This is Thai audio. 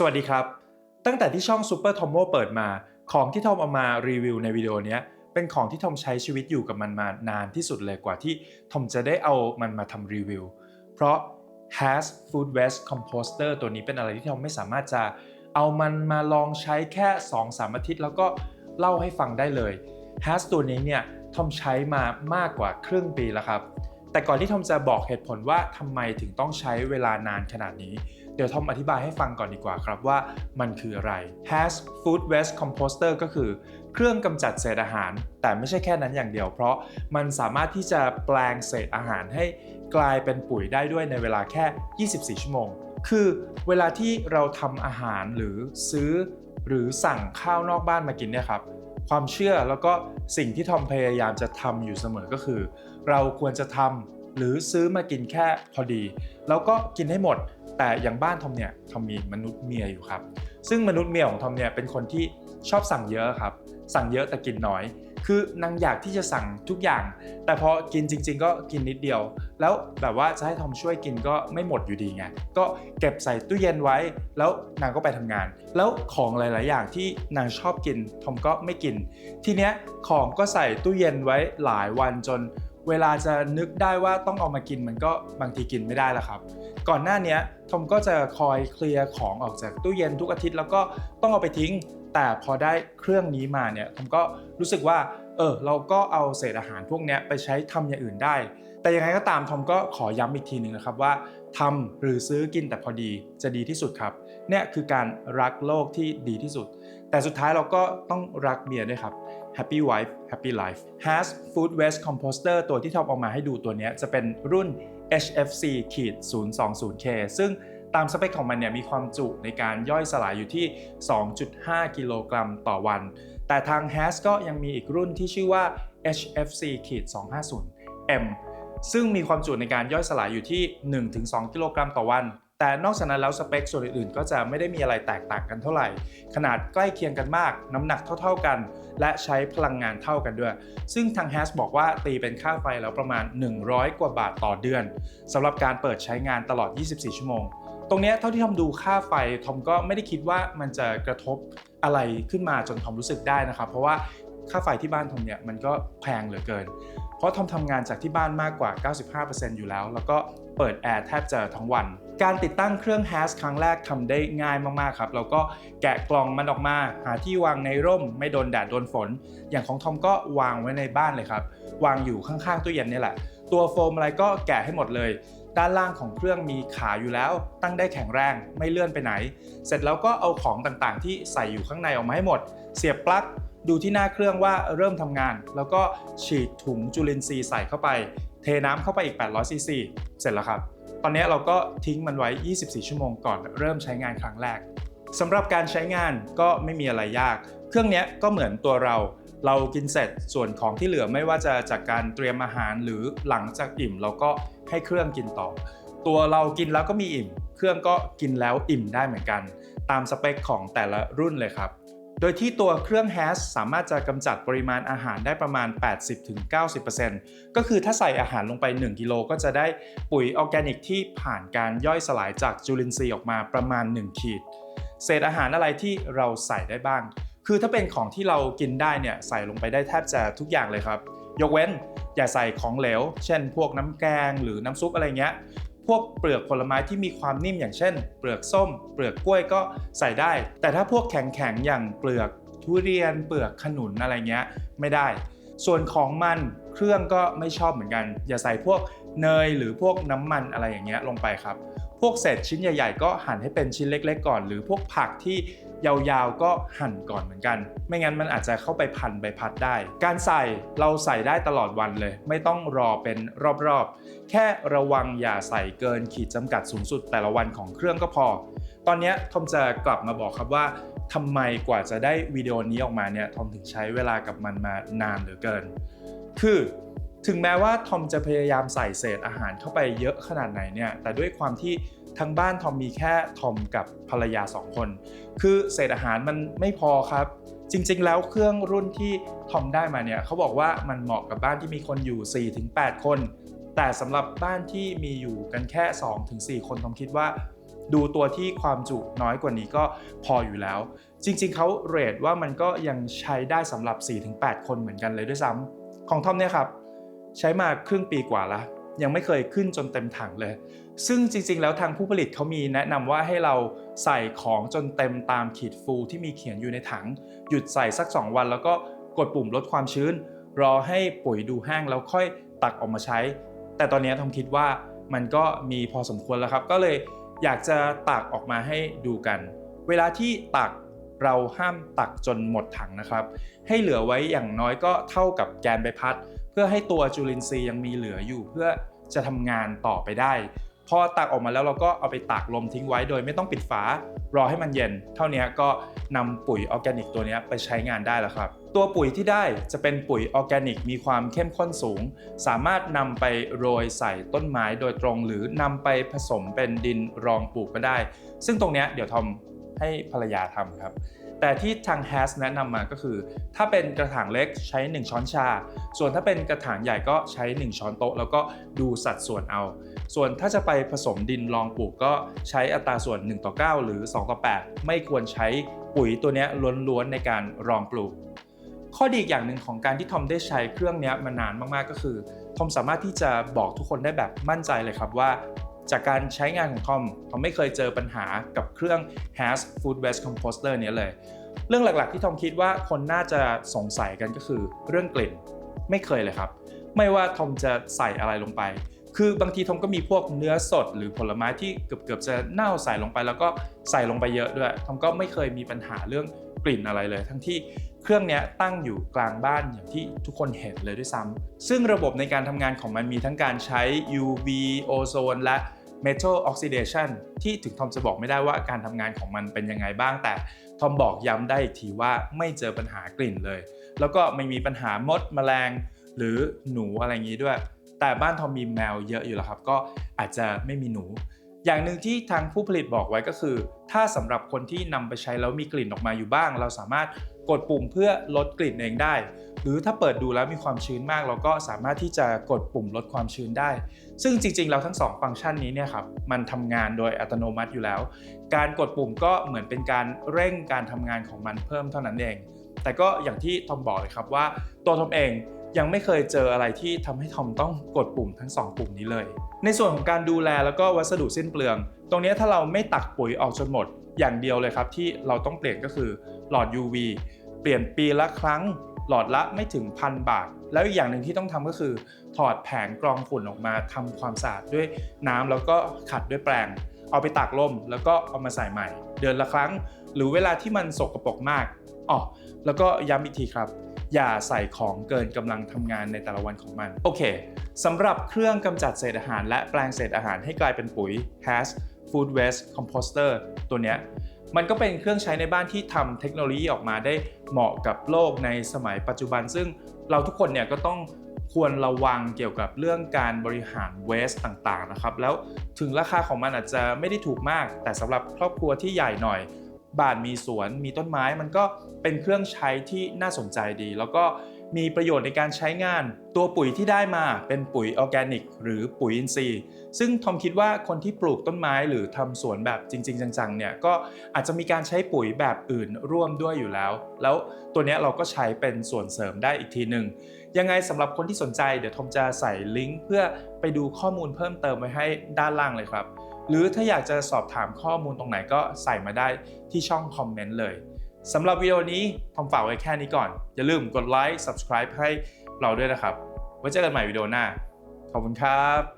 สวัสดีครับ ตั้งแต่ที่ช่อง Super Tomo เปิดมา ของที่ทอมเอามารีวิวในวิดีโอนี้เป็นของที่ทอมใช้ชีวิตอยู่กับมันมานานที่สุดเลยกว่าที่ทอมจะได้เอามันมาทำรีวิว เพราะ Has Food Waste Composter ตัวนี้เป็นอะไรที่ทอมไม่สามารถจะเอามันมาลองใช้แค่ 2-3 อาทิตย์ แล้วก็เล่าให้ฟังได้เลย Has ตัวนี้เนี่ยทอมใช้มามากกว่าครึ่งปีแล้วครับ แต่ก่อนที่ทอมจะบอกเหตุผลว่าทำไมถึงต้องใช้เวลานานขนาดนี้ เดี๋ยวทอมอธิบายให้ฟังก่อนดีกว่าครับว่ามันคืออะไร Has Food Waste Composter ก็คือเครื่องกำจัดเศษอาหาร แต่ไม่ใช่แค่นั้นอย่างเดียว เพราะมันสามารถที่จะแปลงเศษอาหารให้กลายเป็นปุ๋ยได้ด้วยในเวลาแค่ 24 ชั่วโมง คือเวลาที่เราทำอาหารหรือซื้อหรือสั่งข้าวนอกบ้านมากินเนี่ยครับ ความเชื่อแล้วก็สิ่งที่ทอมพยายามจะทำอยู่เสมอก็คือ เราควรจะทำหรือซื้อมากินแค่พอดี แล้วก็กินให้หมด แต่อย่างบ้านทอมเนี่ยทอมมีมนุษย์เมียอยู่ครับ ซึ่งมนุษย์เมียของทอมเนี่ยเป็นคนที่ชอบสั่งเยอะครับ สั่งเยอะแต่กินน้อย คือนางอยากที่จะสั่งทุกอย่าง แต่พอกินจริง ๆ ก็กินนิดเดียว แล้วแบบว่าจะให้ทอมช่วยกินก็ไม่หมดอยู่ดีไงก็เก็บใส่ตู้เย็นไว้ แล้วนางก็ไปทำงาน แล้วของหลาย ๆ อย่างที่นางชอบกินทอมก็ไม่กิน ทีเนี้ยของก็ใส่ตู้เย็นไว้หลายวันจนเวลาจะนึกได้ว่าต้องเอามากินมันก็บางทีกินไม่ได้แล้วครับ ก่อนหน้านี้ทอมก็จะคอยเคลียร์ของออกจากตู้เย็นทุกอาทิตย์แล้วก็ต้องเอาไปทิ้ง แต่พอได้เครื่องนี้มาเนี่ยทอมก็รู้สึกว่าเออเราก็เอาเศษอาหารพวกนี้ไปใช้ทำอย่างอื่นได้ แต่ยังไงก็ตามทอมก็ขอย้ำอีกทีหนึ่งนะครับว่าทำหรือซื้อกินแต่พอดีจะดีที่สุดครับเนี่ยคือการรักโลกที่ดีที่สุด แต่สุดท้ายเราก็ต้องรักเมียด้วยครับ Happy Wife Happy Life Has Food Waste Composter ตัวที่ทอมเอามาให้ดูตัวนี้จะเป็นรุ่น HFC ขีด 020K ซึ่ง ตามสเปคของมันเนี่ยมีความจุในการย่อยสลายอยู่ที่ 2.5 กิโลกรัมต่อวัน แต่ทาง Has ก็ยังมีอีกรุ่นที่ชื่อว่า HFC ขีด 250M ซึ่งมีความจุในการย่อยสลายอยู่ที่ 1-2 กิโลกรัมต่อวัน แต่นอกจากนั้นแล้วสเปคส่วนอื่นๆ ก็จะไม่ได้มีอะไรแตกต่างกันเท่าไหร่ ขนาดใกล้เคียงกันมาก น้ำหนักเท่าๆกัน และใช้พลังงานเท่ากันด้วย ซึ่งทาง Has บอกว่าตีเป็นค่าไฟแล้วประมาณ 100 กว่าบาทต่อเดือนสำหรับการเปิดใช้งานตลอด 24 ชั่วโมง ตรงนี้เท่าที่ทอมดูค่าไฟทอมก็ไม่ได้คิดว่ามันจะกระทบอะไรขึ้นมาจนทอมรู้สึกได้นะครับ เพราะว่าค่าไฟที่บ้านทอมเนี่ยมันก็แพงเหลือเกิน เพราะทอมทำงานจากที่บ้านมากกว่า 95%อยู่แล้ว แล้วก็เปิดแอร์แทบจะทั้งวัน การติดตั้งเครื่อง Has ครั้งแรกทำได้ง่ายมากๆครับเราก็แกะกล่องมันออกมา หาที่วางในร่ม ไม่โดนแดดโดนฝน อย่างของทอมก็วางไว้ในบ้านเลยครับ วางอยู่ข้างๆตู้เย็นนี่แหละ ตัวโฟมอะไรก็แกะให้หมดเลย ด้านล่างของเครื่องมีขาอยู่แล้ว ตั้งได้แข็งแรงไม่เลื่อนไปไหน เสร็จแล้วก็เอาของต่างๆ ที่ใส่อยู่ข้างในออกมาให้หมด เสียบปลั๊กดูที่หน้าเครื่องว่าเริ่มทำงาน แล้วก็ฉีดถุงจุลินทรีย์ใส่เข้าไป เทน้ำเข้าไปอีก 800ซีซีเสร็จแล้วครับ ตอนนี้เราก็ทิ้งมันไว้ 24 ชั่วโมงก่อนเริ่มใช้งานครั้งแรกสำหรับการใช้งานก็ไม่มีอะไรยาก เครื่องนี้ก็เหมือนตัวเรา เรากินเสร็จส่วนของที่เหลือไม่ว่าจะจากการเตรียมอาหารหรือหลังจากอิ่มเราก็ ให้เครื่องกินต่อ ตัวเรากินแล้วก็มีอิ่ม เครื่องก็กินแล้วอิ่มได้เหมือนกัน ตามสเปคของแต่ละรุ่นเลยครับโดยที่ตัวเครื่อง Has สามารถจะกำจัดปริมาณอาหารได้ประมาณ 80-90%ก็คือถ้าใส่อาหารลงไป 1 กิโลก็จะได้ปุ๋ยออร์แกนิกที่ผ่านการย่อยสลายจากจุลินทรีย์ออกมาประมาณ 1 ขีด เศษอาหารอะไรที่เราใส่ได้บ้าง คือถ้าเป็นของที่เรากินได้เนี่ยใส่ลงไปได้แทบจะทุกอย่างเลยครับ ยกเว้น อย่าใส่ของเหลว เช่น พวกน้ำแกงหรือน้ำซุปอะไรเงี้ย พวกเปลือกผลไม้ที่มีความนิ่มอย่างเช่น เปลือกส้ม เปลือกกล้วยก็ใส่ได้ แต่ถ้าพวกแข็งๆอย่างเปลือกทุเรียน เปลือกขนุนอะไรเงี้ยไม่ได้ ส่วนของมันเครื่องก็ไม่ชอบเหมือนกัน อย่าใส่พวกเนยหรือพวกน้ำมันอะไรอย่างเงี้ยลงไปครับ พวกเศษชิ้นใหญ่ๆ ก็หั่นให้เป็นชิ้นเล็ก ๆ ก่อน หรือพวกผักที่ยาวๆ ก็หั่นก่อนเหมือนกัน ไม่งั้นมันอาจจะเข้าไปพันใบพัดได้ การใส่เราใส่ได้ตลอดวันเลย ไม่ต้องรอเป็นรอบๆ แค่ระวังอย่าใส่เกินขีดจำกัดสูงสุดแต่ละวันของเครื่องก็พอ ตอนนี้ทอมจะกลับมาบอกครับว่าทำไมกว่าจะได้วิดีโอนี้ออกมาเนี่ยทอมถึงใช้เวลากับมันมานานเหลือเกิน คือถึงแม้ว่าทอมจะพยายามใส่เศษอาหารเข้าไปเยอะขนาดไหนเนี่ย แต่ด้วยความที่ ทั้งบ้านทอมมีแค่ทอมกับภรรยา 2 คน คือเศษอาหารมันไม่พอครับ จริงๆ แล้วเครื่องรุ่นที่ทอมได้มาเนี่ยเขาบอกว่ามันเหมาะกับบ้านที่มีคนอยู่ 4-8 คน แต่สำหรับบ้านที่มีอยู่กันแค่ 2-4 คนทอมคิดว่าดูตัวที่ความจุน้อยกว่านี้ก็พออยู่แล้ว จริงๆ เขาเรทว่ามันก็ยังใช้ได้สำหรับ 4-8 คนเหมือนกันเลยด้วยซ้ำของทอมเนี่ยครับ ใช้มาครึ่งปีกว่าละ ยังไม่เคยขึ้นจนเต็มถังเลย ซึ่งจริงๆ แล้วทางผู้ผลิตเขามีแนะนำว่าให้เราใส่ของจนเต็มตามขีดฟูที่มีเขียนอยู่ในถัง หยุดใส่สัก 2 วัน แล้วก็กดปุ่มลดความชื้น รอให้ปุ๋ยดูแห้งแล้วค่อยตักออกมาใช้ แต่ตอนนี้ทอมคิดว่ามันก็มีพอสมควรแล้วครับ ก็เลยอยากจะตักออกมาให้ดูกัน เวลาที่ตักเราห้ามตักจนหมดถังนะครับ ให้เหลือไว้อย่างน้อยก็เท่ากับแกนใบพัด พื่อให้ตัวจุลินทรีย์ยังมีเหลืออยู่ เพื่อจะทำงานต่อไปได้พอตักออกมาแล้วเราก็เอาไปตากลมทิ้งไว้โดยไม่ต้องปิดฝารอให้มันเย็น เท่านี้ก็นำปุ๋ยออร์แกนิกตัวนี้ไปใช้งานได้แล้วครับ ตัวปุ๋ยที่ได้จะเป็นปุ๋ยออร์แกนิกมีความเข้มข้นสูง สามารถนำไปโรยใส่ต้นไม้โดยตรง หรือนำไปผสมเป็นดินรองปลูกก็ได้ ซึ่งตรงนี้เดี๋ยวทอม ให้ภรรยาทำครับ แต่ที่ทาง Has แนะนำมาก็คือ ถ้าเป็นกระถางเล็กใช้ 1 ช้อนชา ส่วนถ้าเป็นกระถางใหญ่ก็ใช้ 1 ช้อนโต๊ะ แล้วก็ดูสัดส่วนเอา ส่วนถ้าจะไปผสมดินรองปลูกก็ใช้อัตราส่วน 1 ต่อ 9 หรือ 2 ต่อ 8 ไม่ควรใช้ปุ๋ยตัวนี้ล้วนๆในการรองปลูกข้อดีอีกอย่างหนึ่งของการที่ทอมได้ใช้เครื่องนี้มานานมากๆก็คือทอมสามารถที่จะบอกทุกคนได้แบบมั่นใจเลยครับว่า จากการใช้งานของทอมทอมไม่เคยเจอปัญหากับเครื่อง Has Food Waste Composter เนี้ยเลย เรื่องหลักๆที่ทอมคิดว่าคนน่าจะสงสัยกันก็คือเรื่องกลิ่นไม่เคยเลยครับ ไม่ว่าทอมจะใส่อะไรลงไป คือบางทีทอมก็มีพวกเนื้อสดหรือผลไม้ที่เกือบๆจะเน่าใส่ลงไป แล้วก็ใส่ลงไปเยอะด้วยทอมก็ไม่เคยมีปัญหาเรื่องกลิ่นอะไรเลย ทั้งที่เครื่องนี้ตั้งอยู่กลางบ้านอย่างที่ทุกคนเห็นเลยด้วยซ้ำซึ่งระบบในการทำงานของมันมีทั้งการใช้ UV โอโซนและ Metal Oxidation ที่ถึงทอมจะบอกไม่ได้ว่าการทำงานของมันเป็นยังไงบ้าง แต่ทอมบอกย้ำได้อีกทีว่าไม่เจอปัญหากลิ่นเลย แล้วก็ไม่มีปัญหามดแมลง หรือหนูอะไรอย่างนี้ด้วย แต่บ้านทอมมีแมวเยอะอยู่แล้วครับ ก็อาจจะไม่มีหนู อย่างหนึ่งที่ทางผู้ผลิตบอกไว้ก็คือ ถ้าสำหรับคนที่นำไปใช้แล้วมีกลิ่นออกมาอยู่บ้าง เราสามารถกดปุ่มเพื่อลดกลิ่นเองได้ หรือถ้าเปิดดูแล้วมีความชื้นมาก เราก็สามารถที่จะกดปุ่มลดความชื้นได้ ซึ่งจริงๆเราทั้งสองฟังก์ชันนี้เนี่ยครับมันทำงานโดยอัตโนมัติอยู่แล้ว การกดปุ่มก็เหมือนเป็นการเร่งการทำงานของมันเพิ่มเท่านั้นเอง แต่ก็อย่างที่ทอมบอกเลยครับว่าตัวทอมเองยังไม่เคยเจออะไรที่ทำให้ทอมต้องกดปุ่มทั้ง 2 ปุ่มนี้เลย ในส่วนของการดูแลแล้วก็วัสดุสิ้นเปลือง ตรงนี้ถ้าเราไม่ตักปุ๋ยออกจนหมด อย่างเดียวเลยครับที่เราต้องเปลี่ยนก็คือหลอด UV เปลี่ยนปีละครั้ง หลอดละไม่ถึงพันบาท แล้วอีกอย่างหนึ่งที่ต้องทำก็คือ ถอดแผงกรองฝุ่นออกมาทำความสะอาดด้วยน้ำแล้วก็ขัดด้วยแปรงเอาไปตากลมแล้วก็เอามาใส่ใหม่ เดือนละครั้ง หรือเวลาที่มันสกปรกมากอ๋อแล้วก็ย้ำอีกทีครับ อย่าใส่ของเกินกำลังทำงานในแต่ละวันของมัน โอเคสำหรับเครื่องกำจัดเศษอาหาร และแปลงเศษอาหารให้กลายเป็นปุ๋ย Has Food Waste Composter ตัวเนี้ย มันก็เป็นเครื่องใช้ในบ้านที่ทำเทคโนโลยีออกมาได้เหมาะกับโลกในสมัยปัจจุบัน ซึ่งเราทุกคนเนี่ยก็ต้องควรระวังเกี่ยวกับเรื่องการบริหารเวสต่างๆนะครับ แล้วถึงราคาของมันอาจจะไม่ได้ถูกมาก แต่สำหรับครอบครัวที่ใหญ่หน่อย บ้านมีสวนมีต้นไม้มันก็เป็นเครื่องใช้ที่น่าสนใจดี แล้วก็ มีประโยชน์ในการใช้งาน ตัวปุ๋ยที่ได้มาเป็นปุ๋ยออร์แกนิก หรือปุ๋ยอินทรีย์ ซึ่งทอมคิดว่าคนที่ปลูกต้นไม้หรือทำสวนแบบจริง ๆ จังๆเนี่ยก็อาจจะมีการใช้ปุ๋ยแบบอื่นร่วมด้วยอยู่แล้ว แล้วตัวนี้เราก็ใช้เป็นส่วนเสริมได้อีกทีหนึ่งยังไงสำหรับคนที่สนใจเดี๋ยวทอมจะใส่ลิงก์เพื่อไปดูข้อมูลเพิ่มเติมไว้ให้ด้านล่างเลยครับ หรือถ้าอยากจะสอบถามข้อมูลตรงไหนก็ใส่มาได้ที่ช่องคอมเมนต์เลย สำหรับวิดีโอนี้ทอมฝากไว้แค่นี้ก่อน อย่าลืมกดไลค์ subscribe ให้เราด้วยนะครับ ไว้เจอกันใหม่วิดีโอหน้า ขอบคุณครับ